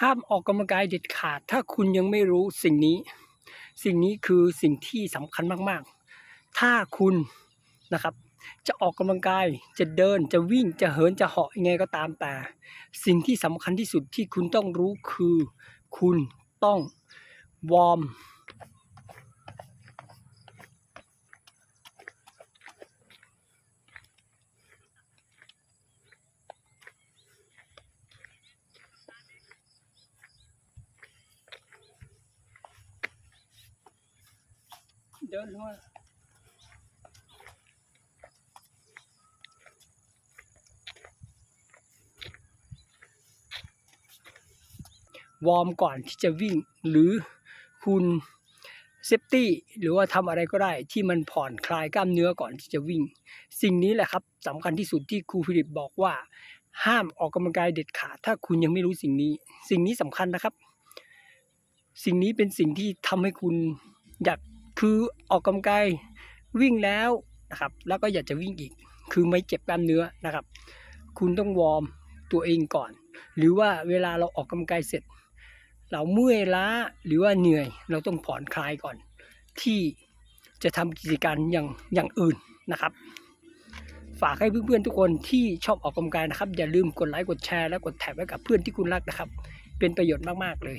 ห้ามออกกำลังกายเด็ดขาด ถ้าคุณยังไม่รู้สิ่งนี้ สิ่งนี้คือสิ่งที่สำคัญมากๆ ถ้าคุณนะครับจะออกกำลังกายจะเดินจะวิ่งจะเหินจะเหาะยังไงก็ตามแต่ สิ่งที่สำคัญที่สุดที่คุณต้องรู้คือ คุณต้องวอร์ม เดินเข้าวอร์มก่อนที่จะวิ่งหรือคุณเซฟตี้หรือว่าทำอะไรก็ได้ที่มันผ่อนคลายกล้ามเนื้อก่อนที่จะวิ่ง สิ่งนี้แหละครับสำคัญที่สุดที่ครูฟิลิปบอกว่า ห้ามออกกำลังกายเด็ดขาดถ้าคุณยังไม่รู้สิ่งนี้ สิ่งนี้สำคัญนะครับ สิ่งนี้เป็นสิ่งที่ทำให้คุณอยาก คือออกกำลังกายวิ่งแล้วนะครับ แล้วก็อยากจะวิ่งอีก คือไม่เจ็บกล้ามเนื้อนะครับ คุณต้องวอร์มตัวเองก่อน หรือว่าเวลาเราออกกำลังกายเสร็จ เราเมื่อยล้าหรือว่าเหนื่อย เราต้องผ่อนคลายก่อน ที่จะทำกิจการอย่างอย่างอื่นนะครับ ฝากให้เพื่อนๆทุกคนที่ชอบออกกำลังกายนะครับ อย่าลืมกดไลค์กดแชร์และกดแท็กไว้กับเพื่อนที่คุณรักนะครับ เป็นประโยชน์มากๆเลย